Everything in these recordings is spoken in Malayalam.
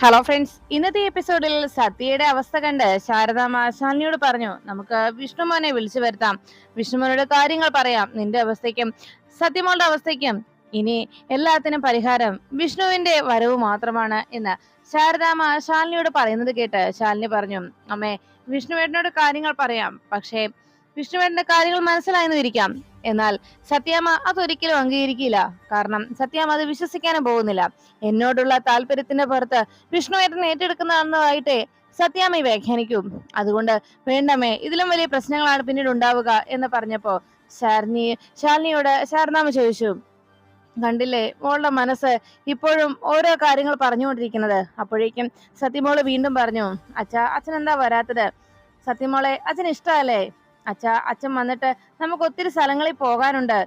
ഹലോ ഫ്രണ്ട്സ് ഇന്നത്തെ എപ്പിസോഡിൽ സത്യയുടെ അവസ്ഥ കണ്ട് ശാരദ മാശാലിനിയോട് പറഞ്ഞു നമുക്ക് വിഷ്ണുമോനെ വിളിച്ചു വരുത്താം. വിഷ്ണുമോനോട് കാര്യങ്ങൾ പറയാം. നിന്റെ അവസ്ഥയ്ക്കും സത്യമോളുടെ അവസ്ഥയ്ക്കും. ഇനി എല്ലാത്തിനും പരിഹാരം വിഷ്ണുവിന്റെ വരവ് മാത്രമാണ് എന്ന് ശാരദാമ്മ ശാലിനിയോട് പറയുന്നത് കേട്ട് ശാലിനി പറഞ്ഞു അമ്മേ വിഷ്ണുവേട്ടനോട് കാര്യങ്ങൾ പറയാം. പക്ഷേ വിഷ്ണുവേട്ടന്റെ കാര്യങ്ങൾ മനസ്സിലായെന്ന് ഇരിക്കാം എന്നാൽ സത്യാമ്മ അതൊരിക്കലും അംഗീകരിക്കില്ല. കാരണം സത്യാമ്മ അത് വിശ്വസിക്കാനും പോകുന്നില്ല. എന്നോടുള്ള താല്പര്യത്തിന്റെ പുറത്ത് വിഷ്ണുവേട്ടൻ ഏറ്റെടുക്കുന്നതായിട്ട് സത്യാമ്മ വ്യാഖ്യാനിക്കും. അതുകൊണ്ട് വേണ്ടമേ ഇതിലും വലിയ പ്രശ്നങ്ങളാണ് പിന്നീട് ഉണ്ടാവുക എന്ന് പറഞ്ഞപ്പോ ശാലിനി ശാലിനിയോട് ശാരദാമ്മ ചോദിച്ചു കണ്ടില്ലേ മോളുടെ മനസ്സ് ഇപ്പോഴും ഓരോ കാര്യങ്ങൾ പറഞ്ഞുകൊണ്ടിരിക്കുന്നത്. അപ്പോഴേക്കും സത്യമോൾ വീണ്ടും പറഞ്ഞു അച്ഛാ അച്ഛൻ എന്താ വരാത്തത്? സത്യമോളെ അച്ഛൻ ഇഷ്ടമല്ലേ അച്ഛ അച്ഛൻ വന്നിട്ട് നമുക്ക് ഒത്തിരി സ്ഥലങ്ങളിൽ പോകാനുണ്ട്.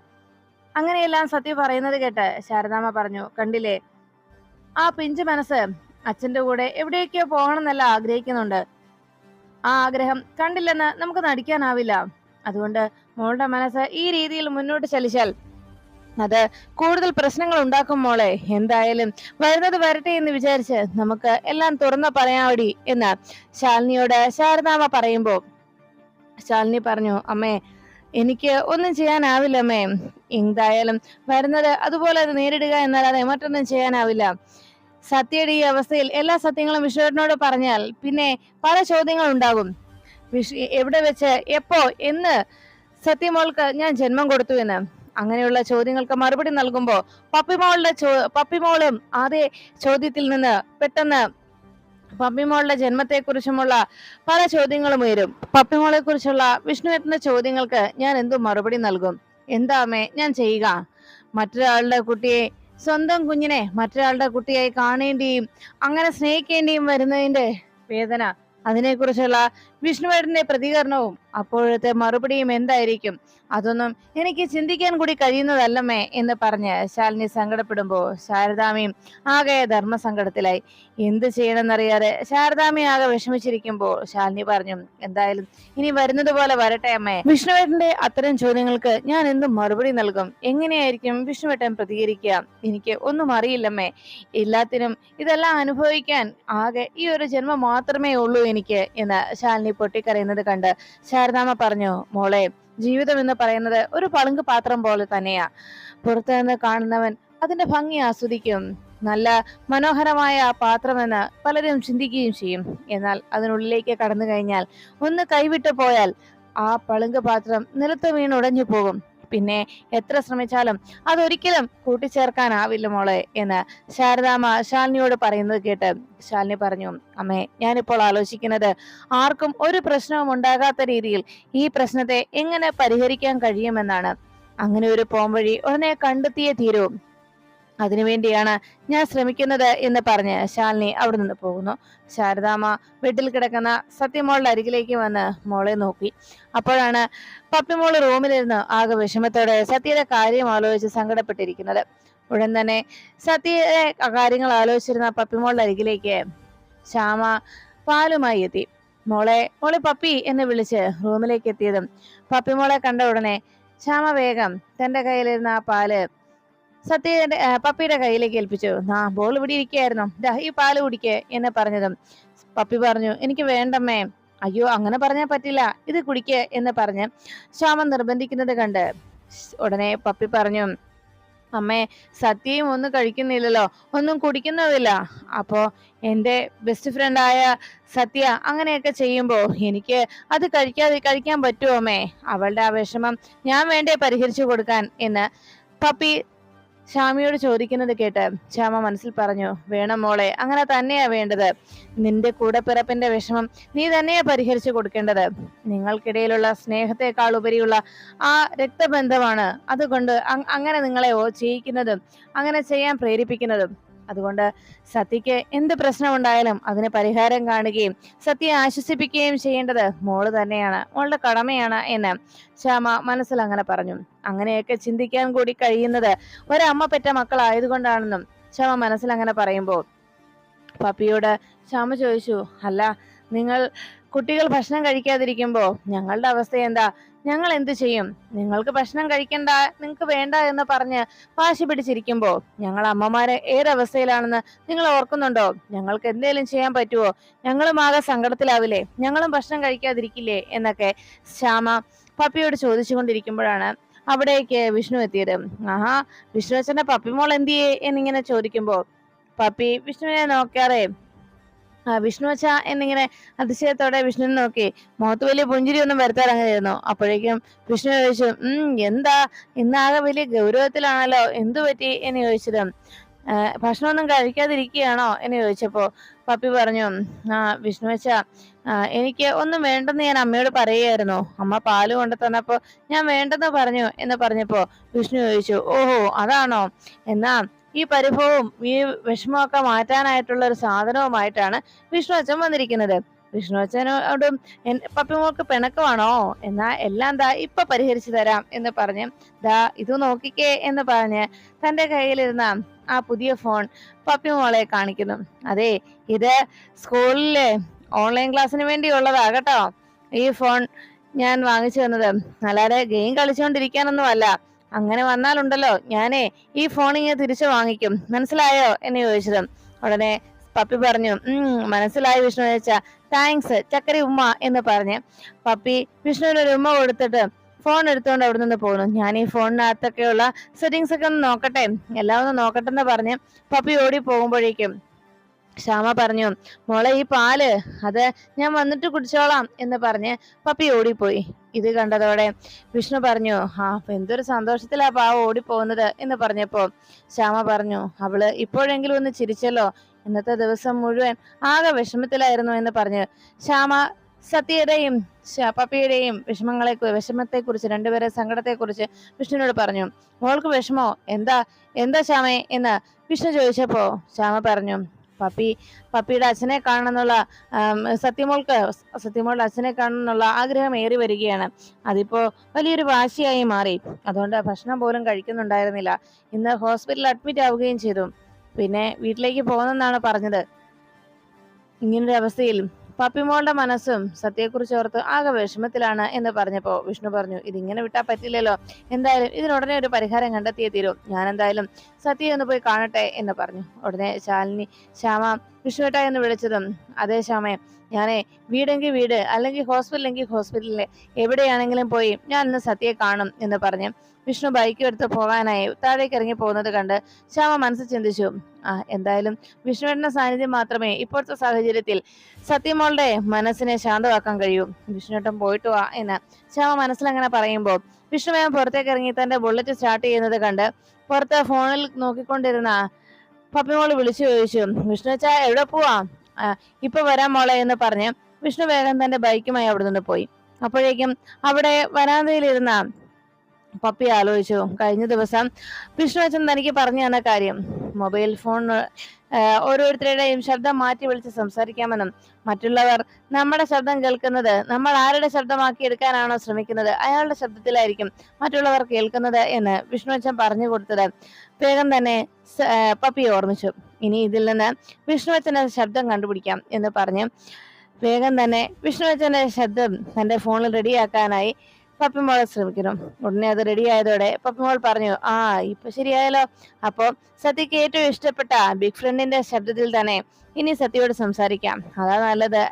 അങ്ങനെയെല്ലാം സത്യ പറയുന്നത് കേട്ട് ശാരദാമ്മ പറഞ്ഞു കണ്ടില്ലേ? ആ പിഞ്ചു മനസ്സ് അച്ഛന്റെ കൂടെ എവിടേക്കോ പോകണമെന്നല്ല ആഗ്രഹിക്കുന്നുണ്ട്. ആ ആഗ്രഹം കണ്ടില്ലെന്ന് നമുക്ക് നടിക്കാനാവില്ല. അതുകൊണ്ട് മോളുടെ മനസ്സ് ഈ രീതിയിൽ മുന്നോട്ട് ചലിച്ചാൽ അത് കൂടുതൽ പ്രശ്നങ്ങൾ ഉണ്ടാക്കും മോളെ. എന്തായാലും വരുന്നത് വരട്ടെ എന്ന് വിചാരിച്ച് നമുക്ക് എല്ലാം തുറന്നു പറയാവടി എന്ന് ശാലിനിയോട് ശാരദാമ്മ പറയുമ്പോ ശാലിനി പറഞ്ഞു അമ്മേ എനിക്ക് ഒന്നും ചെയ്യാനാവില്ല അമ്മേ. എന്തായാലും വരുന്നത് അതുപോലെ അത് നേരിടുക എന്നല്ലാതെ മറ്റൊന്നും ചെയ്യാനാവില്ല. സത്യയുടെ ഈ അവസ്ഥയിൽ എല്ലാ സത്യങ്ങളും വിഷ്ണുവിനോട് പറഞ്ഞാൽ പിന്നെ പല ചോദ്യങ്ങൾ ഉണ്ടാകും. വിഷ് എവിടെ വെച്ച് എപ്പോ എന്ന് സത്യമോൾക്ക് ഞാൻ ജന്മം കൊടുത്തു എന്ന്. അങ്ങനെയുള്ള ചോദ്യങ്ങൾക്ക് മറുപടി നൽകുമ്പോ പപ്പിമോളുടെ ചോ പപ്പിമോളും അതേ ചോദ്യത്തിൽ നിന്ന് പെട്ടെന്ന് പപ്പിമോളുടെ ജന്മത്തെക്കുറിച്ചുമുള്ള പല ചോദ്യങ്ങളും ഉയരും. പപ്പിമോളെ കുറിച്ചുള്ള വിഷ്ണു എത്തുന്ന ചോദ്യങ്ങൾക്ക് ഞാൻ എന്തു മറുപടി നൽകും? എന്താമേ ഞാൻ ചെയ്യുക? മറ്റൊരാളുടെ കുട്ടിയെ സ്വന്തം കുഞ്ഞിനെ മറ്റൊരാളുടെ കുട്ടിയായി കാണേണ്ടിയും അങ്ങനെ സ്നേഹിക്കേണ്ടിയും വരുന്നതിന്റെ വേദന അതിനെക്കുറിച്ചുള്ള വിഷ്ണുവേട്ടന്റെ പ്രതികരണവും അപ്പോഴത്തെ മറുപടിയും എന്തായിരിക്കും? അതൊന്നും എനിക്ക് ചിന്തിക്കാൻ കൂടി കഴിയുന്നതല്ലമേ എന്ന് പറഞ്ഞ് ശാലിനി സങ്കടപ്പെടുമ്പോ ശാരദാമിയും ആകെ ധർമ്മസങ്കടത്തിലായി. എന്ത് ചെയ്യണമെന്നറിയാതെ ശാരദാമി ആകെ വിഷമിച്ചിരിക്കുമ്പോൾ ശാലിനി പറഞ്ഞു എന്തായാലും ഇനി വരുന്നത് പോലെ വരട്ടെ അമ്മേ. വിഷ്ണുവേട്ടന്റെ അത്തരം ചോദ്യങ്ങൾക്ക് ഞാൻ എന്ത് മറുപടി നൽകും? എങ്ങനെയായിരിക്കും വിഷ്ണുവേട്ടൻ പ്രതികരിക്കുക? എനിക്ക് ഒന്നും അറിയില്ലമ്മേ. എല്ലാത്തിനും ഇതെല്ലാം അനുഭവിക്കാൻ ആകെ ഈ ഒരു ജന്മം മാത്രമേ ഉള്ളൂ എനിക്ക് എന്ന് ശാലിനി പൊട്ടിക്കരയുന്നത് കണ്ട് ശാരദാമ്മ പറഞ്ഞു മോളെ ജീവിതം എന്ന് പറയുന്നത് ഒരു പളുങ്ക് പാത്രം പോലെ തന്നെയാ. പുറത്തു നിന്ന് കാണുന്നവൻ അതിന്റെ ഭംഗി ആസ്വദിക്കും. നല്ല മനോഹരമായ ആ പാത്രമെന്ന് പലരും ചിന്തിക്കുകയും ചെയ്യും. എന്നാൽ അതിനുള്ളിലേക്ക് കടന്നു കഴിഞ്ഞാൽ ഒന്ന് കൈവിട്ടു പോയാൽ ആ പളുങ്ക് പാത്രം നിലത്ത് വീണ് ഉടഞ്ഞു പോകും. പിന്നെ എത്ര ശ്രമിച്ചാലും അതൊരിക്കലും കൂട്ടിച്ചേർക്കാനാവില്ല മോളെ എന്ന് ശാരദാമ്മ ശാലിനിയോട് പറയുന്നത് കേട്ട് ശാലിനി പറഞ്ഞു അമ്മേ ഞാനിപ്പോൾ ആലോചിക്കുന്നത് ആർക്കും ഒരു പ്രശ്നവും ഉണ്ടാകാത്ത രീതിയിൽ ഈ പ്രശ്നത്തെ എങ്ങനെ പരിഹരിക്കാൻ കഴിയുമെന്നാണ്. അങ്ങനെ ഒരു പോംവഴി ഉടനെ കണ്ടെത്തിയേ തീരൂ. അതിനുവേണ്ടിയാണ് ഞാൻ ശ്രമിക്കുന്നത് എന്ന് പറഞ്ഞ് ശാലിനി അവിടെ നിന്ന് പോകുന്നു. ശാരദാമ്മ വീട്ടിൽ കിടക്കുന്ന സത്യമോളുടെ അരികിലേക്ക് വന്ന് മോളെ നോക്കി. അപ്പോഴാണ് പപ്പിമോൾ റൂമിലിരുന്ന് ആകെ വിഷമത്തോടെ സത്യയുടെ കാര്യം ആലോചിച്ച് സങ്കടപ്പെട്ടിരിക്കുന്നത്. ഉടൻ തന്നെ സത്യയുടെ കാര്യങ്ങൾ ആലോചിച്ചിരുന്ന പപ്പിമോളുടെ അരികിലേക്ക് ശ്യാമ പാലുമായി എത്തി. മോളെ മോളെ പപ്പി എന്ന് വിളിച്ച് റൂമിലേക്ക് എത്തിയതും പപ്പിമോളെ കണ്ട ഉടനെ ശ്യാമ വേഗം തന്റെ കയ്യിലിരുന്ന ആ പാൽ സത്യയുടെ പപ്പിയുടെ കയ്യിലേക്ക് ഏൽപ്പിച്ചു. ആ ബോൾ ഇവിടെ ഇരിക്കുകയായിരുന്നു. ദാ ഈ പാൽ കുടിക്കേ എന്ന് പറഞ്ഞതും. പപ്പി പറഞ്ഞു എനിക്ക് വേണ്ടമ്മേ. അയ്യോ അങ്ങനെ പറഞ്ഞാൽ പറ്റില്ല. ഇത് കുടിക്കേ എന്ന് പറഞ്ഞ് ശ്യാമ നിർബന്ധിക്കുന്നത് കണ്ട് ഉടനെ പപ്പി പറഞ്ഞു അമ്മേ സത്യയും ഒന്നും കഴിക്കുന്നില്ലല്ലോ. ഒന്നും കുടിക്കുന്നതില്ല അപ്പോ എന്റെ ബെസ്റ്റ് ഫ്രണ്ടായ സത്യ അങ്ങനെയൊക്കെ ചെയ്യുമ്പോൾ എനിക്ക് അത് കഴിക്കാതെ കഴിക്കാൻ പറ്റുമോ അമ്മേ? അവളുടെ ആ വിഷമം ഞാൻ വേണ്ടേ പരിഹരിച്ചു കൊടുക്കാൻ എന്ന് പപ്പി ശ്യാമയോട് ചോദിക്കുന്നത് കേട്ട് ശ്യാമ മനസ്സിൽ പറഞ്ഞു വേണം മോളെ അങ്ങനെ തന്നെയാ വേണ്ടത്. നിന്റെ കൂടെ പിറപ്പിന്റെ വിഷമം നീ തന്നെയാ പരിഹരിച്ചു കൊടുക്കേണ്ടത്. നിങ്ങൾക്കിടയിലുള്ള സ്നേഹത്തെക്കാൾ ഉപരിയുള്ള ആ രക്തബന്ധമാണ് അതുകൊണ്ട് അങ്- അങ്ങനെ നിങ്ങളെ ചെയ്യിക്കുന്നതും അങ്ങനെ ചെയ്യാൻ പ്രേരിപ്പിക്കുന്നതും. അതുകൊണ്ട് സത്യക്ക് എന്ത് പ്രശ്നമുണ്ടായാലും അതിന് പരിഹാരം കാണുകയും സത്യയെ ആശ്വസിപ്പിക്കുകയും ചെയ്യേണ്ടത് മോൾ തന്നെയാണ് മോളുടെ കടമയാണ് എന്ന് ശ്യാമ മനസ്സിൽ അങ്ങനെ പറഞ്ഞു. അങ്ങനെയൊക്കെ ചിന്തിക്കാൻ കൂടി കഴിയുന്നത് ഒരമ്മ പെറ്റ മക്കളായതുകൊണ്ടാണെന്നും ശ്യാമ മനസ്സിൽ അങ്ങനെ പറയുമ്പോൾ പപ്പിയോട് ശ്യാമ ചോദിച്ചു അല്ല നിങ്ങൾ കുട്ടികൾ ഭക്ഷണം കഴിക്കാതിരിക്കുമ്പോൾ ഞങ്ങളുടെ അവസ്ഥ എന്താ? ഞങ്ങൾ എന്ത് ചെയ്യും? നിങ്ങൾക്ക് ഭക്ഷണം കഴിക്കണ്ട നിങ്ങൾക്ക് വേണ്ട എന്ന് പറഞ്ഞ് വാശി പിടിച്ചിരിക്കുമ്പോ ഞങ്ങൾ അമ്മമാരെ ഏതവസ്ഥയിലാണെന്ന് നിങ്ങൾ ഓർക്കുന്നുണ്ടോ? ഞങ്ങൾക്ക് എന്തെങ്കിലും ചെയ്യാൻ പറ്റുമോ ഞങ്ങളും ആകെ സങ്കടത്തിലാവില്ലേ? ഞങ്ങളും ഭക്ഷണം കഴിക്കാതിരിക്കില്ലേ? എന്നൊക്കെ ശ്യാമ പപ്പിയോട് ചോദിച്ചുകൊണ്ടിരിക്കുമ്പോഴാണ് അവിടേക്ക് വിഷ്ണു എത്തിയത്. ആഹാ വിഷ്ണു അച്ഛന്റെ പപ്പിമോൾ എന്തിയേ എന്നിങ്ങനെ ചോദിക്കുമ്പോ പപ്പി വിഷ്ണുവിനെ നോക്കാറേ വിഷ്ണു അച്ഛ എന്നിങ്ങനെ അതിശയത്തോടെ വിഷ്ണുവിനെ നോക്കി. മുഖത്ത് വലിയ പുഞ്ചിരി ഒന്നും വരുത്താറങ്ങായിരുന്നു അപ്പോഴേക്കും വിഷ്ണു ചോദിച്ചു ഉം എന്താ? ഇന്നാകെ വലിയ ഗൗരവത്തിലാണല്ലോ. എന്തു പറ്റി? എന്ന് ചോദിച്ചത്. "ആ, ഭക്ഷണമൊന്നും കഴിക്കാതിരിക്കുകയാണോ? എന്ന് ചോദിച്ചപ്പോ പപ്പി പറഞ്ഞു ആ വിഷ്ണു അച്ഛ എനിക്ക് ഒന്നും വേണ്ടെന്ന് ഞാൻ അമ്മയോട് പറയുകയായിരുന്നു. അമ്മ പാൽ കൊണ്ട് തന്നപ്പോ ഞാൻ വേണ്ടെന്ന് പറഞ്ഞു എന്ന് പറഞ്ഞപ്പോ വിഷ്ണു ചോദിച്ചു ഓഹോ അതാണോ? എന്നാ ഈ പരിഭവവും ഈ വിഷമമൊക്കെ മാറ്റാനായിട്ടുള്ള ഒരു സാധനവുമായിട്ടാണ് വിഷ്ണു അച്ഛൻ വന്നിരിക്കുന്നത്. വിഷ്ണു അച്ഛനോടും പപ്പിമോൾക്ക് പിണക്കമാണോ? എന്നാ എല്ലാം ദാ ഇപ്പൊ പരിഹരിച്ചു തരാം എന്ന് പറഞ്ഞ് ദാ ഇത് നോക്കിക്കേ എന്ന് പറഞ്ഞ് തന്റെ കയ്യിലിരുന്ന ആ പുതിയ ഫോൺ പപ്പിമോളെ കാണിക്കുന്നു. അതെ ഇത് സ്കൂളിലെ ഓൺലൈൻ ക്ലാസ്സിന് വേണ്ടിയുള്ളതാ കേട്ടോ. ഈ ഫോൺ ഞാൻ വാങ്ങിച്ചു തന്നത്. അല്ലാതെ ഗെയിം കളിച്ചുകൊണ്ടിരിക്കാനൊന്നും അല്ല അങ്ങനെ വന്നാലുണ്ടല്ലോ. ഞാനേ ഈ ഇങ്ങനെ തിരിച്ചു വാങ്ങിക്കും. മനസ്സിലായോ? എന്ന് ചോദിച്ചത്. ഉടനെ പപ്പി പറഞ്ഞു മനസ്സിലായി വിഷ്ണു ചോദിച്ച താങ്ക്സ് ചക്കരി ഉമ്മ എന്ന് പറഞ്ഞ് പപ്പി വിഷ്ണുവിന് ഒരു ഉമ്മ കൊടുത്തിട്ട് ഫോൺ എടുത്തുകൊണ്ട് അവിടെ നിന്ന് പോകുന്നു ഞാൻ ഈ ഫോണിനകത്തൊക്കെയുള്ള സെറ്റിങ്സ് ഒക്കെ ഒന്ന് നോക്കട്ടെ. എല്ലാം ഒന്ന് നോക്കട്ടെ എന്ന് പറഞ്ഞ് പപ്പി ഓടി പോകുമ്പോഴേക്കും ശ്യാമ പറഞ്ഞു മോളെ ഈ പാൽ അത് ഞാൻ വന്നിട്ട് കുടിച്ചോളാം എന്ന് പറഞ്ഞ് പപ്പി ഓടിപ്പോയി. ഇത് കണ്ടതോടെ വിഷ്ണു പറഞ്ഞു ആ എന്തൊരു സന്തോഷത്തിലാ പാവ ഓടിപ്പോകുന്നത് എന്ന് പറഞ്ഞപ്പോ ശ്യാമ പറഞ്ഞു അവൾ ഇപ്പോഴെങ്കിലും ഒന്ന് ചിരിച്ചല്ലോ? ഇന്നത്തെ ദിവസം മുഴുവൻ ആകെ വിഷമത്തിലായിരുന്നു എന്ന് പറഞ്ഞു. ശ്യാമ സത്യയുടെയും പപ്പിയുടെയും വിഷമങ്ങളെ വിഷമത്തെ കുറിച്ച് രണ്ടുപേരെ സങ്കടത്തെ കുറിച്ച് വിഷ്ണുവിനോട് പറഞ്ഞു മോൾക്ക് വിഷമോ? എന്താ എന്താ ശ്യാമേ? എന്ന് വിഷ്ണു ചോദിച്ചപ്പോ ശ്യാമ പറഞ്ഞു പപ്പി പപ്പിയുടെ അച്ഛനെ കാണണമെന്നുള്ള സത്യമോൾക്ക് സത്യമോളുടെ അച്ഛനെ കാണണമെന്നുള്ള ആഗ്രഹം ഏറി വരികയാണ്. അതിപ്പോ വലിയൊരു വാശിയായി മാറി. അതുകൊണ്ട് ഭക്ഷണം പോലും കഴിക്കുന്നുണ്ടായിരുന്നില്ല. ഇന്ന് ഹോസ്പിറ്റലിൽ അഡ്മിറ്റ് ആവുകയും ചെയ്തു. പിന്നെ വീട്ടിലേക്ക് പോകുന്നെന്നാണ് പറഞ്ഞത്. ഇങ്ങനൊരു അവസ്ഥയിൽ പപ്പിമോളുടെ മനസ്സും സത്യയെക്കുറിച്ച് ഓർത്ത് ആകെ വിഷമത്തിലാണ് എന്ന് പറഞ്ഞപ്പോൾ വിഷ്ണു പറഞ്ഞു ഇതിങ്ങനെ വിട്ടാ പറ്റില്ലല്ലോ. എന്തായാലും ഇതിനുടനെ ഒരു പരിഹാരം കണ്ടെത്തിയേ തീരൂ. ഞാൻ എന്തായാലും സത്യ ഒന്ന് പോയി കാണട്ടെ എന്ന് പറഞ്ഞു. ഉടനെ ശാലിനി ശ്യാമ വിഷ്ണുവേട്ട എന്ന് വിളിച്ചതും അതേ ശ്യാമേ ഞാനെ വീടെങ്കിൽ വീട് അല്ലെങ്കിൽ ഹോസ്പിറ്റലെങ്കിൽ ഹോസ്പിറ്റലിൽ എവിടെയാണെങ്കിലും പോയി ഞാൻ ഇന്ന് സത്യയെ കാണും എന്ന് പറഞ്ഞു വിഷ്ണു ബൈക്ക് എടുത്ത് പോകാനായി താഴേക്ക് ഇറങ്ങി പോകുന്നത് കണ്ട് ശ്യാമ മനസ്സ് ചിന്തിച്ചു. ആ എന്തായാലും വിഷ്ണുവേട്ടന്റെ സാന്നിധ്യം മാത്രമേ ഇപ്പോഴത്തെ സാഹചര്യത്തിൽ സത്യമോളുടെ മനസ്സിനെ ശാന്തമാക്കാൻ കഴിയൂ. വിഷ്ണുവേട്ടൻ പോയിട്ട് വാ എന്ന് ശ്യാമ മനസ്സിലങ്ങനെ പറയുമ്പോൾ വിഷ്ണു പുറത്തേക്ക് ഇറങ്ങി തന്റെ ബുള്ളറ്റ് സ്റ്റാർട്ട് ചെയ്യുന്നത് കണ്ട് പുറത്ത് ഫോണിൽ നോക്കിക്കൊണ്ടിരുന്ന പപ്പിമോൾ വിളിച്ചു ചോദിച്ചു വിഷ്ണു അച്ഛാ എവിടെ പോവാ? "ആ, ഇപ്പൊ വരാം മോളെ എന്ന് പറഞ്ഞ് വിഷ്ണു വേഗം തന്റെ ബൈക്കുമായി അവിടെ നിന്ന് പോയി. അപ്പോഴേക്കും അവിടെ വരാന്തയിലിരുന്ന പപ്പി ആലോചിച്ചു കഴിഞ്ഞ ദിവസം വിഷ്ണു അച്ഛൻ തനിക്ക് പറഞ്ഞു തന്ന കാര്യം മൊബൈൽ ഫോൺ ഓരോരുത്തരുടെയും ശബ്ദം മാറ്റി വിളിച്ച് സംസാരിക്കാമെന്നും മറ്റുള്ളവർ നമ്മുടെ ശബ്ദം കേൾക്കുന്നത് നമ്മൾ ആരുടെ ശബ്ദമാക്കി എടുക്കാനാണോ ശ്രമിക്കുന്നത് അയാളുടെ ശബ്ദത്തിലായിരിക്കും മറ്റുള്ളവർ കേൾക്കുന്നത് എന്ന് വിഷ്ണു അച്ഛൻ പറഞ്ഞു കൊടുത്തത്. വേഗം തന്നെ പപ്പിയെ ഓർമ്മിച്ചു. ഇനി ഇതിൽ നിന്ന് വിഷ്ണുവച്ചന്റെ ശബ്ദം കണ്ടുപിടിക്കാം എന്ന് പറഞ്ഞ് വേഗം തന്നെ വിഷ്ണുവച്ചന്റെ ശബ്ദം തന്റെ ഫോണിൽ റെഡിയാക്കാനായി പപ്പിമോൾ ശ്രമിക്കുന്നു. ഉടനെ അത് റെഡി ആയതോടെ പപ്പിമോൾ പറഞ്ഞു ആ ഇപ്പൊ ശരിയായല്ലോ. അപ്പോ സത്യക്ക് ഏറ്റവും ഇഷ്ടപ്പെട്ട ബിഗ് ഫ്രണ്ടിന്റെ ശബ്ദത്തിൽ തന്നെ ഇനി സത്യയോട് സംസാരിക്കാം. അതാ നല്ലത്.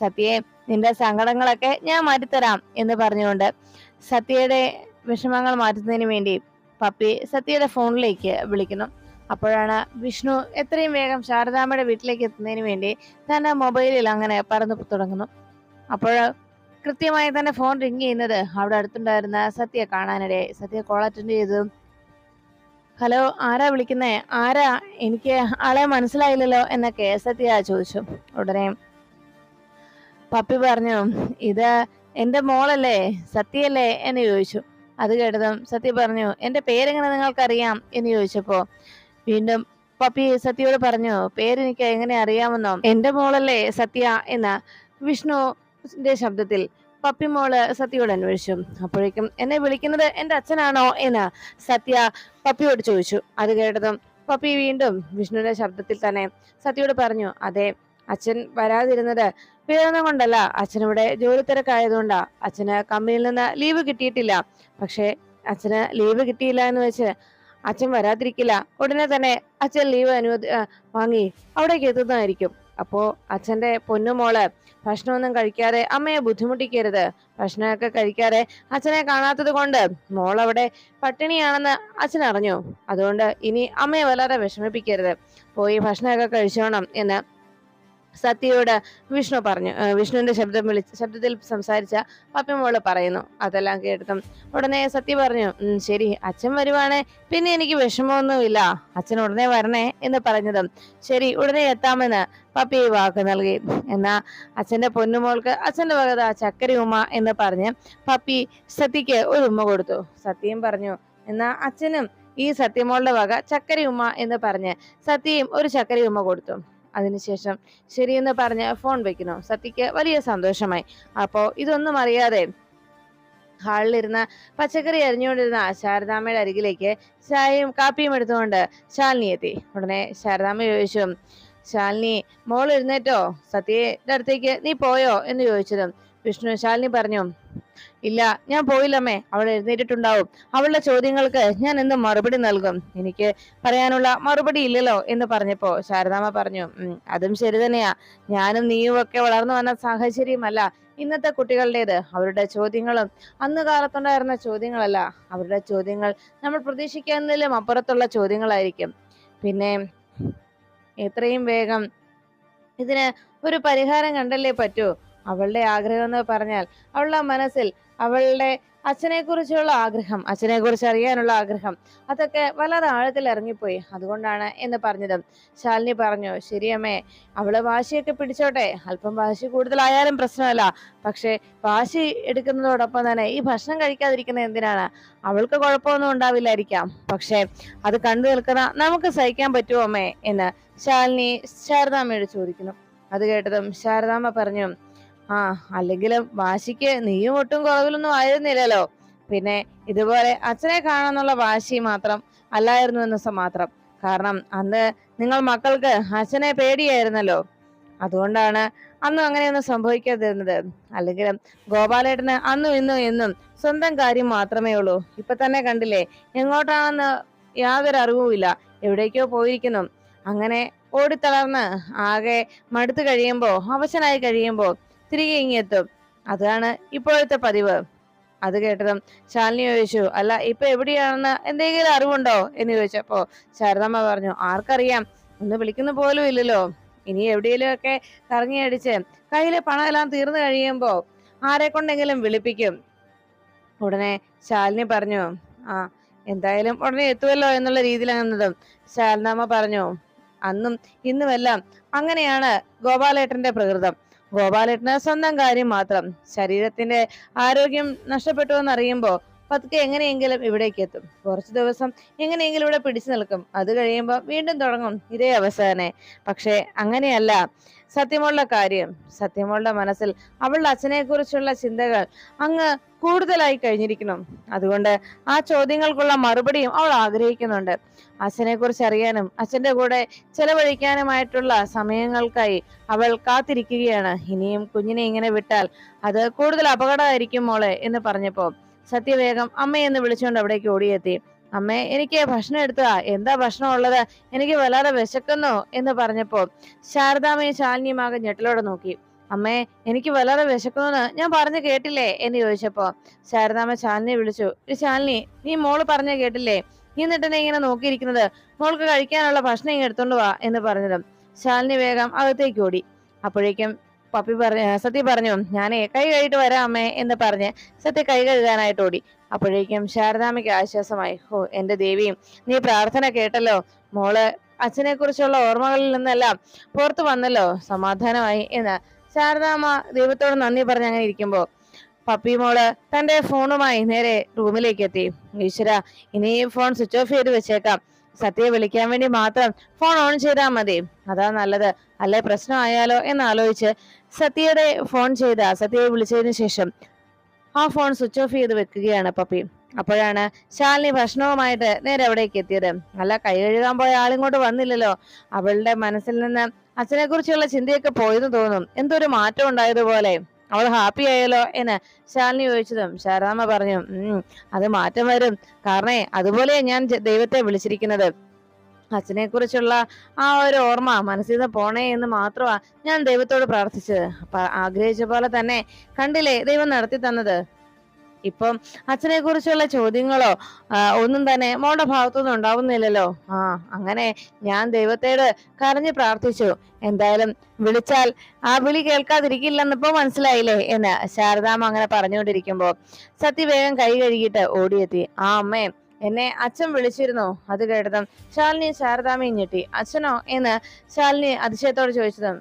സത്യയെ നിന്റെ സങ്കടങ്ങളൊക്കെ ഞാൻ മാറ്റിത്തരാം എന്ന് പറഞ്ഞുകൊണ്ട് സത്യയുടെ വിഷമങ്ങൾ മാറ്റുന്നതിന് വേണ്ടി പപ്പി സത്യയുടെ ഫോണിലേക്ക് വിളിക്കുന്നു. അപ്പോഴാണ് വിഷ്ണു എത്രയും വേഗം ശാരദാമ്മയുടെ വീട്ടിലേക്ക് എത്തുന്നതിന് വേണ്ടി തന്റെ മൊബൈലിൽ അങ്ങനെ പറന്നു തുടങ്ങുന്നു. അപ്പോൾ കൃത്യമായി തന്നെ ഫോൺ റിങ് ചെയ്യുന്നത് അവിടെ അടുത്തുണ്ടായിരുന്ന സത്യ കാണാനിടെ സത്യ കോൾ അറ്റൻഡ് ചെയ്തു. ഹലോ ആരാ വിളിക്കുന്നേ? ആരാ? എനിക്ക് ആളെ മനസ്സിലായില്ലല്ലോ എന്നൊക്കെ സത്യ ചോദിച്ചു. ഉടനെ പപ്പി പറഞ്ഞു ഇത് എന്റെ മോളല്ലേ? സത്യല്ലേ എന്ന് ചോദിച്ചു. അത് കേട്ടതും സത്യ പറഞ്ഞു എന്റെ പേരെങ്ങനെ നിങ്ങൾക്കറിയാം? എന്ന് ചോദിച്ചപ്പോ വീണ്ടും പപ്പി സത്യയോട് പറഞ്ഞു പേരെനിക്ക് എങ്ങനെ അറിയാമെന്നോ? എന്റെ മോളല്ലേ സത്യ എന്ന വിഷ്ണുവിന്റെ ശബ്ദത്തിൽ പപ്പി മോൾ സത്യയോട് അന്വേഷിച്ചു. അപ്പോഴേക്കും എന്നെ വിളിക്കുന്നത് എന്റെ അച്ഛനാണോ? എന്ന് സത്യ പപ്പിയോട് ചോദിച്ചു. അത് കേട്ടതും പപ്പി വീണ്ടും വിഷ്ണുവിന്റെ ശബ്ദത്തിൽ തന്നെ സത്യയോട് പറഞ്ഞു അതെ അച്ഛൻ വരാതിരുന്നത് വേറൊന്നും കൊണ്ടല്ല. അച്ഛനിവിടെ ജോലി തിരക്കായതുകൊണ്ടാ. അച്ഛന് കമ്പനിയിൽ നിന്ന് ലീവ് കിട്ടിയിട്ടില്ല. പക്ഷേ അച്ഛന് ലീവ് കിട്ടിയില്ല എന്ന് വെച്ച് അച്ഛൻ വരാതിരിക്കില്ല. ഉടനെ തന്നെ അച്ഛൻ ലീവ് അനുവദി വാങ്ങി അവിടേക്ക് എത്തുന്നതായിരിക്കും. അപ്പോ അച്ഛന്റെ പൊന്നുമോൾ ഭക്ഷണമൊന്നും കഴിക്കാതെ അമ്മയെ ബുദ്ധിമുട്ടിക്കരുത്. ഭക്ഷണമൊക്കെ കഴിക്കാതെ അച്ഛനെ കാണാത്തത് കൊണ്ട് മോളവിടെ പട്ടിണിയാണെന്ന് അച്ഛൻ അറിഞ്ഞു. അതുകൊണ്ട് ഇനി അമ്മയെ വല്ലാതെ വിഷമിപ്പിക്കരുത്. പോയി ഭക്ഷണമൊക്കെ കഴിച്ചോണം എന്ന് സത്യയോട് വിഷ്ണു പറഞ്ഞു വിഷ്ണുവിന്റെ ശബ്ദം വിളിച്ച് ശബ്ദത്തിൽ സംസാരിച്ച പപ്പിമോൾ പറയുന്നു. അതെല്ലാം കേട്ടതും ഉടനെ സത്യ പറഞ്ഞു ശരി അച്ഛൻ വരുവാണേ പിന്നെ എനിക്ക് വിഷമമൊന്നുമില്ല അച്ഛൻ ഉടനെ വരണേ എന്ന് പറഞ്ഞതും ശരി ഉടനെ എത്താമെന്ന് പപ്പി വാക്ക് നൽകി. എന്നാ അച്ഛന്റെ പൊന്നുമോൾക്ക് അച്ഛന്റെ വകത ചക്കരി ഉമ്മ എന്ന് പറഞ്ഞ് പപ്പി സത്യക്ക് ഒരു ഉമ്മ കൊടുത്തു. സത്യം പറഞ്ഞു എന്നാ അച്ഛനും ഈ സത്യമോളുടെ വക ചക്കരി ഉമ്മ എന്ന് പറഞ്ഞ് സത്യയും ഒരു ചക്കരി ഉമ്മ കൊടുത്തു. അതിനുശേഷം ശരിയെന്ന് പറഞ്ഞ് ഫോൺ വെക്കുന്നു. സത്യക്ക് വലിയ സന്തോഷമായി. അപ്പോ ഇതൊന്നും അറിയാതെ ഹാളിലിരുന്ന പച്ചക്കറി അരിഞ്ഞുകൊണ്ടിരുന്ന ശാരദാമ്മയുടെ അരികിലേക്ക് ചായയും കാപ്പിയും എടുത്തുകൊണ്ട് ശാലിനി എത്തി. ഉടനെ ശാരദാമ്മ ചോദിച്ചു ശാലിനി മോൾ എഴുന്നേറ്റോ? സത്യയുടെ അടുത്തേക്ക് നീ പോയോ? എന്ന് ചോദിച്ചതും വിഷ്ണു ശാലിനി പറഞ്ഞു ഇല്ല ഞാൻ പോയില്ലമ്മേ. അവൾ എഴുന്നേറ്റിട്ടുണ്ടാവും. അവളുടെ ചോദ്യങ്ങൾക്ക് ഞാൻ എന്ത് മറുപടി നൽകും? എനിക്ക് പറയാനുള്ള മറുപടി ഇല്ലല്ലോ എന്ന് പറഞ്ഞപ്പോ ശാരദാമ്മ പറഞ്ഞു "ഉം, അതും ശരി തന്നെയാ. ഞാനും നീയും ഒക്കെ വളർന്നു വന്ന സാഹചര്യമല്ല. ഇന്നത്തെ കുട്ടികളുടേത്? അവരുടെ ചോദ്യങ്ങളും അന്ന് കാലത്തുണ്ടായിരുന്ന ചോദ്യങ്ങളല്ല. അവരുടെ ചോദ്യങ്ങൾ നമ്മൾ പ്രതീക്ഷിക്കുന്നതിലും അപ്പുറത്തുള്ള ചോദ്യങ്ങളായിരിക്കും. പിന്നെ എത്രയും വേഗം ഇതിന് ഒരു പരിഹാരം കണ്ടല്ലേ പറ്റൂ? അവളുടെ ആഗ്രഹം എന്ന് പറഞ്ഞാൽ അവളുടെ മനസ്സിൽ അവളുടെ അച്ഛനെ കുറിച്ചുള്ള ആഗ്രഹം അച്ഛനെ കുറിച്ച് അറിയാനുള്ള ആഗ്രഹം അതൊക്കെ വളരെ ആഴത്തിൽ ഇറങ്ങിപ്പോയി. അതുകൊണ്ടാണ് എന്ന് പറഞ്ഞതും. ശാലിനി പറഞ്ഞു ശരിയമ്മേ അവൾ വാശിയൊക്കെ പിടിച്ചോട്ടെ. അല്പം വാശി കൂടുതലായാലും പ്രശ്നമല്ല. പക്ഷേ വാശി എടുക്കുന്നതോടൊപ്പം തന്നെ ഈ ഭക്ഷണം കഴിക്കാതിരിക്കുന്നത് എന്തിനാണ്? അവൾക്ക് കുഴപ്പമൊന്നും ഉണ്ടാവില്ലായിരിക്കാം. പക്ഷേ അത് കണ്ടു നിൽക്കുന്ന നമുക്ക് സഹിക്കാൻ പറ്റുമോ അമ്മേ? എന്ന് ശാലിനി ശാരദാമ്മയോട് ചോദിക്കുന്നു. അത് കേട്ടതും ശാരദാമ്മ പറഞ്ഞു ആ അല്ലെങ്കിലും വാശിക്ക് നീയും ഒട്ടും കുറവിലൊന്നും ആയിരുന്നില്ലല്ലോ. പിന്നെ ഇതുപോലെ അച്ഛനെ കാണാന്നുള്ള വാശി മാത്രം അല്ലായിരുന്നു എന്ന് മാത്രം. കാരണം അന്ന് നിങ്ങൾ മക്കൾക്ക് അച്ഛനെ പേടിയായിരുന്നല്ലോ. അതുകൊണ്ടാണ് അന്നും അങ്ങനെയൊന്നും സംഭവിക്കാതിരുന്നത്. അല്ലെങ്കിലും ഗോപാലേട്ടന് അന്നും ഇന്നും എന്നും സ്വന്തം കാര്യം മാത്രമേ ഉള്ളൂ. ഇപ്പൊ തന്നെ കണ്ടില്ലേ എങ്ങോട്ടാണെന്ന് യാതൊരു അറിവുമില്ല എവിടേക്കോ പോയിരിക്കുന്നു. അങ്ങനെ ഓടിത്തളർന്ന് ആകെ മടുത്തു കഴിയുമ്പോ അവശനായി കഴിയുമ്പോ തിരികെ ഇങ്ങെത്തും. അതാണ് ഇപ്പോഴത്തെ പതിവ്. അത് കേട്ടതും ശാലിനി ചോദിച്ചു അല്ല ഇപ്പൊ എവിടെയാണെന്ന് എന്തെങ്കിലും അറിവുണ്ടോ? എന്ന് ചോദിച്ചപ്പോ ശാരദമ്മ പറഞ്ഞു ആർക്കറിയാം. ഒന്ന് വിളിക്കുന്ന പോലും ഇല്ലല്ലോ. ഇനി എവിടെയെങ്കിലും ഒക്കെ കറങ്ങി അടിച്ച് കയ്യിലെ പണം എല്ലാം തീർന്നു കഴിയുമ്പോ ആരെ കൊണ്ടെങ്കിലും വിളിപ്പിക്കും. ഉടനെ ശാലിനി പറഞ്ഞു ആ എന്തായാലും ഉടനെ എത്തുമല്ലോ എന്നുള്ള രീതിയിലാണെന്നതും. ശാരദാമ്മ പറഞ്ഞു അന്നും ഇന്നുമെല്ലാം അങ്ങനെയാണ് ഗോപാലേട്ടന്റെ പ്രകൃതം. ഗോപാലേട്ടന് സ്വന്തം കാര്യം മാത്രം. ശരീരത്തിന്റെ ആരോഗ്യം നഷ്ടപ്പെട്ടു എന്നറിയുമ്പോ പതുക്കെ എങ്ങനെയെങ്കിലും ഇവിടേക്ക് എത്തും. കുറച്ച് ദിവസം എങ്ങനെയെങ്കിലും ഇവിടെ പിടിച്ചു നിൽക്കും. അത് കഴിയുമ്പോൾ വീണ്ടും തുടങ്ങും. ഇതേ അവസ്ഥ തന്നെ പക്ഷേ അങ്ങനെയല്ല. സത്യമോളുടെ കാര്യം സത്യമുള്ള മനസ്സിൽ അവളുടെ അച്ഛനെ കുറിച്ചുള്ള ചിന്തകൾ അങ്ങ് കൂടുതലായി കഴിഞ്ഞിരിക്കണം അതുകൊണ്ട് ആ ചോദ്യങ്ങൾക്കുള്ള മറുപടിയും അവൾ ആഗ്രഹിക്കുന്നുണ്ട്. അച്ഛനെ കുറിച്ച് അറിയാനും അച്ഛന്റെ കൂടെ ചെലവഴിക്കാനുമായിട്ടുള്ള സമയങ്ങൾക്കായി അവൾ കാത്തിരിക്കുകയാണ്. ഇനിയും കുഞ്ഞിനെ ഇങ്ങനെ വിട്ടാൽ അത് കൂടുതൽ അപകടമായിരിക്കും മോളെ എന്ന് പറഞ്ഞപ്പോ സത്യവേഗം അമ്മയെന്ന് വിളിച്ചുകൊണ്ട് അവിടേക്ക് ഓടിയെത്തി. അമ്മേ എനിക്ക് ഭക്ഷണം എടുത്തതാ. എന്താ ഭക്ഷണം ഉള്ളത് എനിക്ക് വല്ലാതെ വിശക്കുന്നു എന്ന് പറഞ്ഞപ്പോ ശാരദാമ്മയും ശാലിനിയുമാകെ ഞെട്ടലോടെ നോക്കി. അമ്മേ എനിക്ക് വല്ലാതെ വിശക്കുന്നു ഞാൻ പറഞ്ഞു കേട്ടില്ലേ എന്ന് ചോദിച്ചപ്പോ ശാരദാമ്മ ശാലിനിയെ വിളിച്ചു. "ഈ ശാലിനി നീ മോൾ പറഞ്ഞു കേട്ടില്ലേ? നീ എന്നിട്ട് എന്നെ ഇങ്ങനെ നോക്കിയിരിക്കുന്നത്? മോൾക്ക് കഴിക്കാനുള്ള ഭക്ഷണം ഇങ്ങനെ എടുത്തോണ്ട് വാ എന്ന് പറഞ്ഞതും ശാലിനി വേഗം അകത്തേക്ക് ഓടി. അപ്പോഴേക്കും പപ്പി പറഞ്ഞു സത്യ പറഞ്ഞു ഞാൻ കൈ കഴുകിട്ട് വരാമേ എന്ന് പറഞ്ഞ് സത്യ കൈ കഴുകാനായിട്ട് ഓടി. അപ്പോഴേക്കും ശാരദാമയ്ക്ക് ആശ്വാസമായി ഹോ എന്റെ ദേവിയും നീ പ്രാർത്ഥന കേട്ടല്ലോ? മോൾ അച്ഛനെ കുറിച്ചുള്ള ഓർമ്മകളിൽ നിന്നെല്ലാം പുറത്തു വന്നല്ലോ? സമാധാനമായി എന്ന് ശാരദാമ്മ ദൈവത്തോട് നന്ദി പറഞ്ഞ് അങ്ങനെ ഇരിക്കുമ്പോ പപ്പി മോൾ തന്റെ ഫോണുമായി നേരെ റൂമിലേക്ക് എത്തി. ഈശ്വര ഇനി ഫോൺ സ്വിച്ച് ഓഫ് ചെയ്ത് വെച്ചേക്കാം. സത്യയെ വിളിക്കാൻ വേണ്ടി മാത്രം ഫോൺ ഓൺ ചെയ്താൽ മതി. അതാ നല്ലത്. അല്ലെ പ്രശ്നമായാലോ എന്ന് ആലോചിച്ച് സത്യയുടെ ഫോൺ ചെയ്ത സത്യയെ വിളിച്ചതിന് ശേഷം ആ ഫോൺ സ്വിച്ച് ഓഫ് ചെയ്ത് വെക്കുകയാണ് പപ്പി. അപ്പോഴാണ് ശാലിനി ഭക്ഷണവുമായിട്ട് നേരെ അവിടേക്ക് എത്തിയത്. അല്ല കൈ കഴുകാൻ പോയ ആളിങ്ങോട്ട് വന്നില്ലല്ലോ. അവളുടെ മനസ്സിൽ നിന്ന് അച്ഛനെ കുറിച്ചുള്ള ചിന്തയൊക്കെ പോയെന്ന് തോന്നും. എന്തൊരു മാറ്റം ഉണ്ടായതുപോലെ. അവൾ ഹാപ്പി ആയല്ലോ എന്ന് ശാലിനി ചോദിച്ചതും ശാരദാമ്മ പറഞ്ഞു അത് മാറ്റം വരും. കാരണേ അതുപോലെ ഞാൻ ദൈവത്തെ വിളിച്ചിരിക്കുന്നത്. അച്ഛനെ കുറിച്ചുള്ള ആ ഒരു ഓർമ്മ മനസ്സിൽ നിന്ന് പോണേ എന്ന് മാത്രമാ ഞാൻ ദൈവത്തോട് പ്രാർത്ഥിച്ചത്. ആഗ്രഹിച്ച പോലെ തന്നെ കണ്ടില്ലേ ദൈവം നടത്തി തന്നത്? ഇപ്പം അച്ഛനെ കുറിച്ചുള്ള ചോദ്യങ്ങളോ ഒന്നും തന്നെ മോളുടെ ഭാഗത്തുനിന്ന് ഉണ്ടാവുന്നില്ലല്ലോ. ആ അങ്ങനെ ഞാൻ ദൈവത്തോട് കരഞ്ഞു പ്രാർത്ഥിച്ചു. എന്തായാലും വിളിച്ചാൽ ആ വിളി കേൾക്കാതിരിക്കില്ലെന്നിപ്പോ മനസ്സിലായില്ലേ എന്ന് ശാരദാമ്മ അങ്ങനെ പറഞ്ഞുകൊണ്ടിരിക്കുമ്പോ സത്യ വേഗം കൈ കഴുകിയിട്ട് ഓടിയെത്തി. ആ അമ്മേ എന്നെ അച്ഛൻ വിളിച്ചിരുന്നോ? അത് കേട്ടതും ശാലിനി ശാരദാമ്മയും ഞെട്ടി. അച്ഛനോ? എന്ന് ശാലിനി അതിശയത്തോട് ചോദിച്ചതും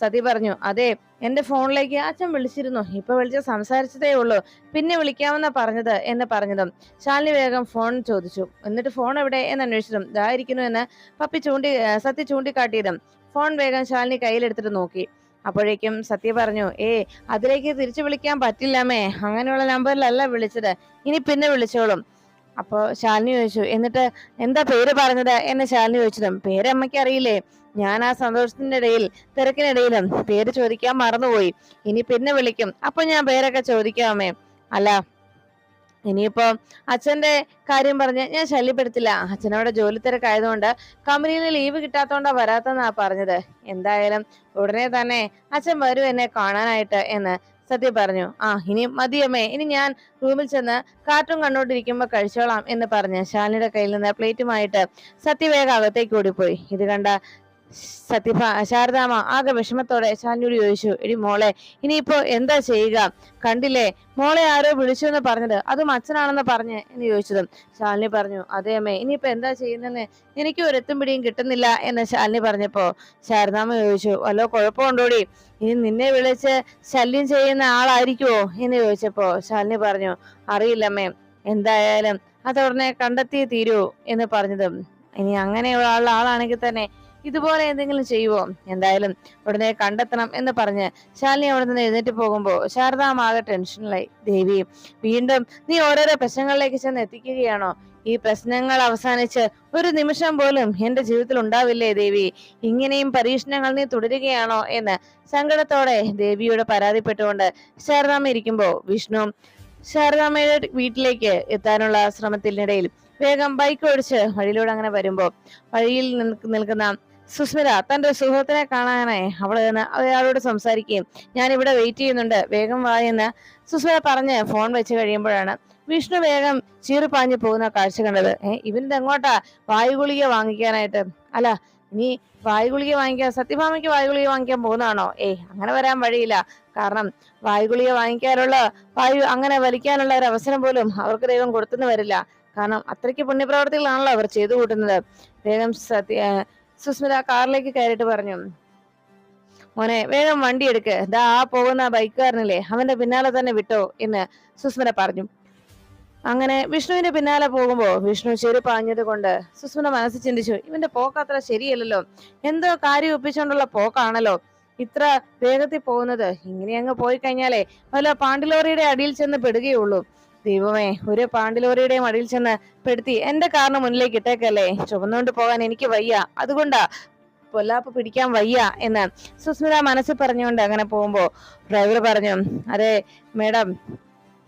സതി പറഞ്ഞു അതെ എന്റെ ഫോണിലേക്ക് അച്ഛൻ വിളിച്ചിരുന്നു. ഇപ്പൊ വിളിച്ച് സംസാരിച്ചതേ ഉള്ളൂ. പിന്നെ വിളിക്കാമെന്നാ പറഞ്ഞത് എന്ന് പറഞ്ഞതും ശാലിനി വേഗം ഫോൺ ചോദിച്ചു. എന്നിട്ട് ഫോൺ എവിടെ എന്ന് അന്വേഷിച്ചതും ഇതായിരിക്കുന്നു എന്ന് പപ്പി ചൂണ്ടി സത്യ ചൂണ്ടിക്കാട്ടിയതും ഫോൺ വേഗം ശാലിനി കയ്യിലെടുത്തിട്ട് നോക്കി. അപ്പോഴേക്കും സത്യ പറഞ്ഞു ഏ അതിലേക്ക് തിരിച്ചു വിളിക്കാൻ പറ്റില്ലമ്മേ അങ്ങനെയുള്ള നമ്പറിലല്ല വിളിച്ചത്. ഇനി പിന്നെ വിളിച്ചോളും. അപ്പോൾ ശാലിനി ചോദിച്ചു എന്നിട്ട് എന്താ പേര് പറഞ്ഞത്? എന്ന് ശാലിനി ചോദിച്ചതും പേര് അമ്മയ്ക്ക് അറിയില്ലേ? ഞാൻ ആ സന്തോഷത്തിന്റെ ഇടയിൽ തിരക്കിനിടയിലും പേര് ചോദിക്കാൻ മറന്നുപോയി. ഇനി പിന്നെ വിളിക്കും. അപ്പൊ ഞാൻ പേരൊക്കെ ചോദിക്കാമേ അല്ല ഇനിയിപ്പോ അച്ഛന്റെ കാര്യം പറഞ്ഞ് ഞാൻ ശല്യപ്പെടുത്തില്ല. അച്ഛനവിടെ ജോലി തിരക്കായതുകൊണ്ട് കമ്പനിയിൽ ലീവ് കിട്ടാത്തോണ്ടാ വരാത്തെന്നാ പറഞ്ഞത്. എന്തായാലും ഉടനെ തന്നെ അച്ഛൻ വരും എന്നെ കാണാനായിട്ട് എന്ന് സത്യം പറഞ്ഞു. ആ ഇനി മതിയമ്മേ ഇനി ഞാൻ റൂമിൽ ചെന്ന് കാർട്ടൂൺ കണ്ടോണ്ടിരിക്കുമ്പോ കഴിച്ചോളാം എന്ന് പറഞ്ഞ് ശാലിനിയുടെ കയ്യിൽ നിന്ന് പ്ലേറ്റുമായിട്ട് സത്യവേഗ അകത്തേക്ക് ഓടിപ്പോയി. ഇത് കണ്ട സത്യ ശാരദാമ ആകെ വിഷമത്തോടെ ശാലിനിയോട് ചോദിച്ചു എടി മോളെ ഇനിയിപ്പോ എന്താ ചെയ്യുക? കണ്ടില്ലേ? മോളെ ആരോ വിളിച്ചു എന്ന് പറഞ്ഞത്. അതും അച്ഛനാണെന്ന് പറഞ്ഞ് എന്ന് ചോദിച്ചതും ശാലിനി പറഞ്ഞു അതെ അമ്മേ ഇനിയിപ്പോ എന്താ ചെയ്യുന്നെന്ന് എനിക്ക് ഒരു എത്തും പിടിയും കിട്ടുന്നില്ല എന്ന് ശാലിനി പറഞ്ഞപ്പോ ശാരദാമ്മ ചോദിച്ചു വല്ലോ കുഴപ്പമുണ്ടോടി? ഇനി നിന്നെ വിളിച്ച് ശല്യം ചെയ്യുന്ന ആളായിരിക്കുവോ? എന്ന് ചോദിച്ചപ്പോ ശാലിനി പറഞ്ഞു അറിയില്ലമ്മേ എന്തായാലും അതുടനെ കണ്ടെത്തിയേ തീരൂ എന്ന് പറഞ്ഞതും ഇനി അങ്ങനെയുള്ള ആളാണെങ്കിൽ തന്നെ ഇതുപോലെ എന്തെങ്കിലും ചെയ്യുവോ? എന്തായാലും ഉടനെ കണ്ടെത്തണം എന്ന് പറഞ്ഞ് ശാലിനി അവിടെ നിന്ന് എഴുന്നേറ്റ് പോകുമ്പോ ശാരദാമാകെ ടെൻഷനിലായി. ദേവി വീണ്ടും നീ ഓരോരോ പ്രശ്നങ്ങളിലേക്ക് ചെന്ന് എത്തിക്കുകയാണോ? ഈ പ്രശ്നങ്ങൾ അവസാനിച്ച് ഒരു നിമിഷം പോലും എന്റെ ജീവിതത്തിൽ ഉണ്ടാവില്ലേ ദേവി? ഇങ്ങനെയും പരീക്ഷണങ്ങൾ നീ തുടരുകയാണോ? എന്ന് സങ്കടത്തോടെ ദേവിയോട് പരാതിപ്പെട്ടുകൊണ്ട് ശാരദാമ്മ ഇരിക്കുമ്പോ വിഷ്ണു ശാരദാമ്മയുടെ വീട്ടിലേക്ക് എത്താനുള്ള ശ്രമത്തിനിടയിൽ വേഗം ബൈക്ക് ഓടിച്ച് വഴിയിലൂടെ അങ്ങനെ വരുമ്പോൾ വഴിയിൽ നിൽക്ക് നിൽക്കുന്ന സുസ്മിത തന്റെ സുഹൃത്തിനെ കാണാനായി അവൾ നിന്ന് അയാളോട് സംസാരിക്കുകയും ഞാൻ ഇവിടെ വെയിറ്റ് ചെയ്യുന്നുണ്ട് വേഗം വാ എന്ന് സുസ്മിത പറഞ്ഞ് ഫോൺ വെച്ച് കഴിയുമ്പോഴാണ് വിഷ്ണു വേഗം ചീറിപ്പാഞ്ഞു പോകുന്ന കാഴ്ച കണ്ടത്. ഏഹ് ഇവനിത് എങ്ങോട്ടാ? വായുഗുളിക വാങ്ങിക്കാനായിട്ട്. അല്ല നീ വായുഗുളിക വാങ്ങിക്കാൻ സത്യഭാമയ്ക്ക് വായുഗുളിക വാങ്ങിക്കാൻ പോകുന്നതാണോ? ഏയ് അങ്ങനെ വരാൻ വഴിയില്ല. കാരണം വായുഗുളിക വാങ്ങിക്കാനുള്ള വായു അങ്ങനെ വലിക്കാനുള്ള ഒരു അവസരം പോലും അവർക്ക് ദൈവം കൊടുത്തെന്ന് വരില്ല. കാരണം അത്രയ്ക്ക് പുണ്യപ്രവർത്തികളാണല്ലോ അവർ ചെയ്തു കൂട്ടുന്നത്. വേഗം സത്യ സുസ്മിത കാറിലേക്ക് കയറിയിട്ട് പറഞ്ഞു മോനെ വേഗം വണ്ടി എടുക്ക്. ദാ ആ പോകുന്ന ബൈക്കുകാരനില്ലേ അവന്റെ പിന്നാലെ തന്നെ വിട്ടോ എന്ന് സുസ്മിത പറഞ്ഞു. അങ്ങനെ വിഷ്ണുവിന്റെ പിന്നാലെ പോകുമ്പോ വിഷ്ണു ചെരുപ്പാഞ്ഞത് പാഞ്ഞത് കൊണ്ട് സുസ്മിത മനസ്സിൽ ചിന്തിച്ചു ഇവന്റെ പോക്ക് അത്ര ശരിയല്ലല്ലോ. എന്തോ കാര്യം ഒപ്പിച്ചുകൊണ്ടുള്ള പോക്കാണല്ലോ. ഇത്ര വേഗത്തിൽ പോകുന്നത്. ഇങ്ങനെ അങ്ങ് പോയി കഴിഞ്ഞാലേ വല്ല പാണ്ടിലോറിയുടെ അടിയിൽ ചെന്ന് പെടുകയുള്ളൂ. ദൈവമേ ഒരു പാണ്ഡിലോറിയുടെ മടിയിൽ ചെന്ന് പെടുത്തി എന്റെ കാറിന് മുന്നിലേക്ക് ഇട്ടേക്കല്ലേ? ചുമന്നുകൊണ്ട് പോകാൻ എനിക്ക് വയ്യ. അതുകൊണ്ടാ പൊല്ലാപ്പ് പിടിക്കാൻ വയ്യ എന്ന് സുസ്മിത മനസ്സിൽ പറഞ്ഞുകൊണ്ട് അങ്ങനെ പോകുമ്പോ ഡ്രൈവർ പറഞ്ഞു അതെ മേഡം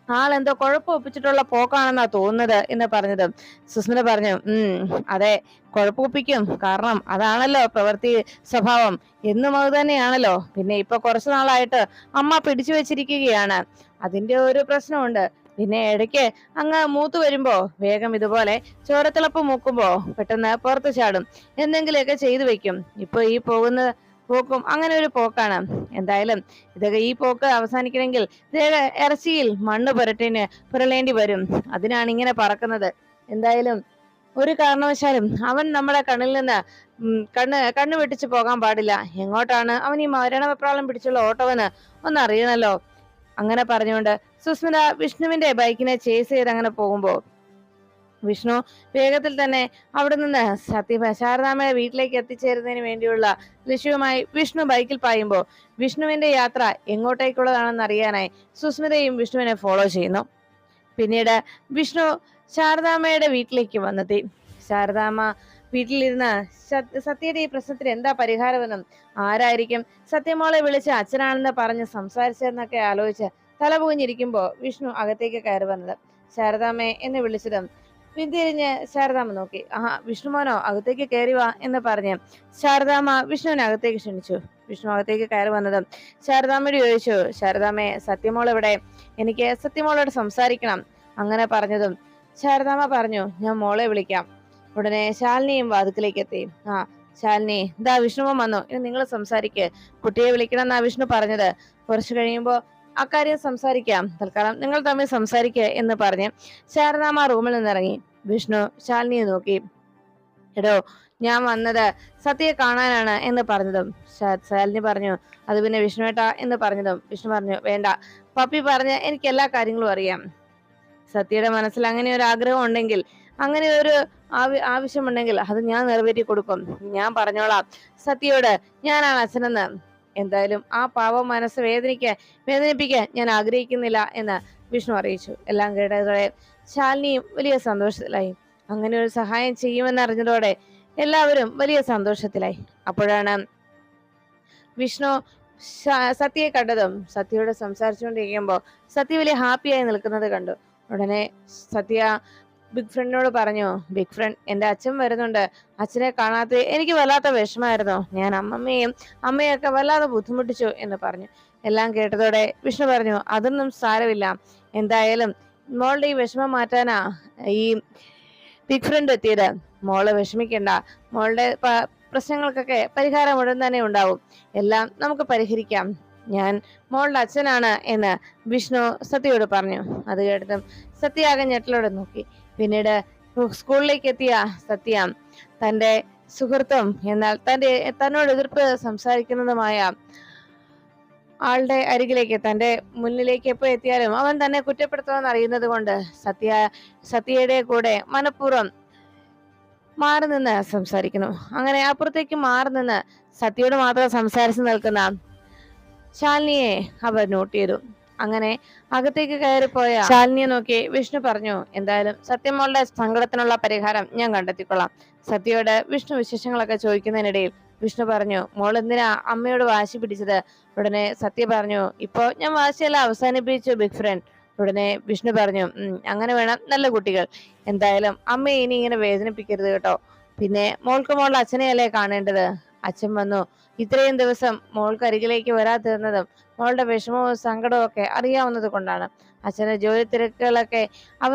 ആളെന്തോ കുഴപ്പം ഒപ്പിച്ചിട്ടുള്ള പോക്കാണെന്നാ തോന്നുന്നത് എന്ന് പറഞ്ഞത്. സുസ്മിത പറഞ്ഞു ഉം അതെ കുഴപ്പമൊപ്പിക്കും കാരണം അതാണല്ലോ പ്രവൃത്തി സ്വഭാവം. എന്നും അത് തന്നെയാണല്ലോ. പിന്നെ ഇപ്പൊ കുറച്ചു നാളായിട്ട് അമ്മ പിടിച്ചു വെച്ചിരിക്കുകയാണ്. അതിന്റെ ഒരു പ്രശ്നമുണ്ട്. പിന്നെ ഇടയ്ക്ക് അങ്ങ് മൂത്ത് വരുമ്പോ വേഗം ഇതുപോലെ ചോരത്തിളപ്പ് മൂക്കുമ്പോ പെട്ടെന്ന് പുറത്ത് ചാടും. എന്തെങ്കിലുമൊക്കെ ചെയ്തു വെക്കും. ഇപ്പൊ ഈ പോകുന്ന പോക്കും അങ്ങനെ ഒരു പോക്കാണ്. എന്തായാലും ഇതൊക്കെ ഈ പോക്ക് അവസാനിക്കണമെങ്കിൽ ഇറച്ചിയിൽ മണ്ണ് പുരട്ടിന് പുരളേണ്ടി വരും. അതിനാണ് ഇങ്ങനെ പറക്കുന്നത്. എന്തായാലും ഒരു കാരണവശാലും അവൻ നമ്മുടെ കണ്ണിൽ നിന്ന് കണ്ണ് കണ്ണ് വെട്ടിച്ച് പോകാൻ പാടില്ല. എങ്ങോട്ടാണ് അവൻ ഈ മരണപ്രാളം പിടിച്ചുള്ള ഓട്ടോവെന്ന് ഒന്നറിയണല്ലോ. അങ്ങനെ പറഞ്ഞുകൊണ്ട് സുസ്മിത വിഷ്ണുവിന്റെ ബൈക്കിനെ ചേസ് ചെയ്ത് അങ്ങനെ പോകുമ്പോ വിഷ്ണു വേഗത്തിൽ തന്നെ അവിടെ നിന്ന് സത്യ ശാരദാമ്മയെ വീട്ടിലേക്ക് എത്തിച്ചേരുന്നതിന് വേണ്ടിയുള്ള ലക്ഷ്യവുമായി വിഷ്ണു ബൈക്കിൽ പായുമ്പോൾ വിഷ്ണുവിന്റെ യാത്ര എങ്ങോട്ടേക്കുള്ളതാണെന്ന് അറിയാനായി സുസ്മിതയും വിഷ്ണുവിനെ ഫോളോ ചെയ്യുന്നു. പിന്നീട് വിഷ്ണു ശാരദാമ്മയുടെ വീട്ടിലേക്ക് വന്നെത്തി. ശാരദാമ്മ വീട്ടിലിരുന്ന് സത്- സത്യയുടെ ഈ പ്രശ്നത്തിന് എന്താ പരിഹാരമെന്നും ആരായിരിക്കും? സത്യമോളെ വിളിച്ച് അച്ഛനാണെന്ന് പറഞ്ഞ് സംസാരിച്ചതെന്നൊക്കെ ആലോചിച്ച് തലപൂഞ്ഞിരിക്കുമ്പോൾ വിഷ്ണു അകത്തേക്ക് കയറി വന്നത്. ശാരദാമ്മേ എന്ന് വിളിച്ചതും പിന്തിരിഞ്ഞ് ശാരദാമ്മ നോക്കി. ആഹാ വിഷ്ണുമോനോ അകത്തേക്ക് കയറി വാ എന്ന് പറഞ്ഞ് ശാരദാമ്മ വിഷ്ണുവിനെ അകത്തേക്ക് ക്ഷണിച്ചു. വിഷ്ണു അകത്തേക്ക് കയറി വന്നതും ശാരദാമ്മയോട് ചോദിച്ചു ശാരദാമ്മേ സത്യമോൾ എവിടെ? എനിക്ക് സത്യമോളോട് സംസാരിക്കണം അങ്ങനെ പറഞ്ഞതും ശാരദാമ്മ പറഞ്ഞു ഞാൻ മോളെ വിളിക്കാം. ഉടനെ ശാലിനിയും വാതുക്കിലേക്ക് എത്തി ആ ശാലിനി ഇതാ വിഷ്ണുവും വന്നു. ഇനി നിങ്ങൾ സംസാരിക്ക്. കുട്ടിയെ വിളിക്കണം എന്നാ വിഷ്ണു പറഞ്ഞത്. കുറച്ചു കഴിയുമ്പോ അക്കാര്യം സംസാരിക്കാം. തൽക്കാലം നിങ്ങൾ തമ്മിൽ സംസാരിക്കുക എന്ന് പറഞ്ഞ് ശാരദാമ്മ റൂമിൽ നിന്നിറങ്ങി. വിഷ്ണു ശാലിനിയെ നോക്കി. എടോ ഞാൻ വന്നത് സത്യയെ കാണാനാണ് എന്ന് പറഞ്ഞതും. ശാലിനി പറഞ്ഞു അത് പിന്നെ വിഷ്ണുവേട്ട എന്ന് പറഞ്ഞതും. വിഷ്ണു പറഞ്ഞു വേണ്ട. പപ്പി പറഞ്ഞ് എനിക്ക് എല്ലാ കാര്യങ്ങളും അറിയാം. സത്യയുടെ മനസ്സിൽ അങ്ങനെ ഒരു ആഗ്രഹം ഉണ്ടെങ്കിൽ അങ്ങനെ ഒരു ആവശ്യമുണ്ടെങ്കിൽ അത് ഞാൻ നിറവേറ്റി കൊടുക്കും. ഞാൻ പറഞ്ഞോളാം. സത്യയോട് ഞാനാണ് അച്ഛനെന്ന്. എന്തായാലും ആ പാവം മനസ്സ് വേദനിക്കാൻ വേദനിപ്പിക്കാൻ ഞാൻ ആഗ്രഹിക്കുന്നില്ല എന്ന് വിഷ്ണു അറിയിച്ചു. എല്ലാം കേട്ടതോടെ ശാലിനിയും വലിയ സന്തോഷത്തിലായി. അങ്ങനെ ഒരു സഹായം ചെയ്യുമെന്ന് അറിഞ്ഞതോടെ എല്ലാവരും വലിയ സന്തോഷത്തിലായി. അപ്പോഴാണ് വിഷ്ണു സത്യയെ കണ്ടതും സത്യയോട് സംസാരിച്ചുകൊണ്ടിരിക്കുമ്പോൾ സത്യ വലിയ ഹാപ്പിയായി നിൽക്കുന്നത് കണ്ടു. ഉടനെ സത്യ ബിഗ് ഫ്രണ്ടിനോട് പറഞ്ഞു? ബിഗ് ഫ്രണ്ട് എന്റെ അച്ഛൻ വരുന്നുണ്ട്. അച്ഛനെ കാണാത്ത എനിക്ക് വല്ലാത്ത വിഷമായിരുന്നു ഞാൻ അമ്മമ്മയും അമ്മയൊക്കെ വല്ലാതെ ബുദ്ധിമുട്ടിച്ചു എന്ന് പറഞ്ഞു. എല്ലാം കേട്ടതോടെ വിഷ്ണു പറഞ്ഞു അതൊന്നും സാരമില്ല. എന്തായാലും മോളുടെ ഈ വിഷമം മാറ്റാനാ ഈ ബിഗ് ഫ്രണ്ട് എത്തിയത്. മോളെ വിഷമിക്കണ്ട. മോളുടെ പ്രശ്നങ്ങൾക്കൊക്കെ പരിഹാരം ഉടൻ തന്നെ ഉണ്ടാവും. എല്ലാം നമുക്ക് പരിഹരിക്കാം. ഞാൻ മോളുടെ അച്ഛനാണ് എന്ന് വിഷ്ണു സത്യയോട് പറഞ്ഞു. അത് കേട്ടതും സത്യ ആകെ ഞെട്ടലോടെ നോക്കി. പിന്നീട് സ്കൂളിലേക്ക് എത്തിയ സത്യ തന്റെ സുഹൃത്തും എന്നാൽ തന്റെ തന്നോട് എതിർപ്പ് സംസാരിക്കുന്നതുമായ ആളുടെ അരികിലേക്ക് തന്റെ മുന്നിലേക്ക് എപ്പോ എത്തിയാലും അവൻ തന്നെ കുറ്റപ്പെടുത്തുമെന്ന് അറിയുന്നത് കൊണ്ട് സത്യ സത്യയുടെ കൂടെ മനഃപൂർവം മാറി നിന്ന് സംസാരിക്കുന്നു. അങ്ങനെ അപ്പുറത്തേക്ക് മാറി നിന്ന് സത്യയോട് മാത്രം സംസാരിച്ചു നിൽക്കുന്ന ശാലിനിയെ അവർ നോട്ട് ചെയ്തു. അങ്ങനെ അകത്തേക്ക് കയറിപ്പോയ ശാലിനിയെ നോക്കി വിഷ്ണു പറഞ്ഞു എന്തായാലും സത്യമോളുടെ സങ്കടത്തിനുള്ള പരിഹാരം ഞാൻ കണ്ടെത്തിക്കൊള്ളാം. സത്യയോട് വിഷ്ണു വിശേഷങ്ങളൊക്കെ ചോദിക്കുന്നതിനിടയിൽ വിഷ്ണു പറഞ്ഞു മോൾ എന്തിനാ അമ്മയോട് വാശി പിടിച്ചത്? ഉടനെ സത്യ പറഞ്ഞു ഇപ്പോ ഞാൻ വാശിയെല്ലാം അവസാനിപ്പിച്ചു ബിഗ് ഫ്രണ്ട് ഉടനെ വിഷ്ണു പറഞ്ഞു അങ്ങനെ വേണം നല്ല കുട്ടികൾ. എന്തായാലും അമ്മയെ ഇനി ഇങ്ങനെ വേദനിപ്പിക്കരുത് കേട്ടോ. പിന്നെ മോൾക്ക് മോളുടെ അച്ഛനെയല്ലേ കാണേണ്ടത്? അച്ഛൻ വന്നു ഇത്രയും ദിവസം മോൾക്ക് അരികിലേക്ക് വരാതിരുന്നതും മോളുടെ വിഷമവും സങ്കടവും ഒക്കെ അറിയാവുന്നത് കൊണ്ടാണ്. അച്ഛന്റെ ജോലി തിരക്കുകളൊക്കെ അവ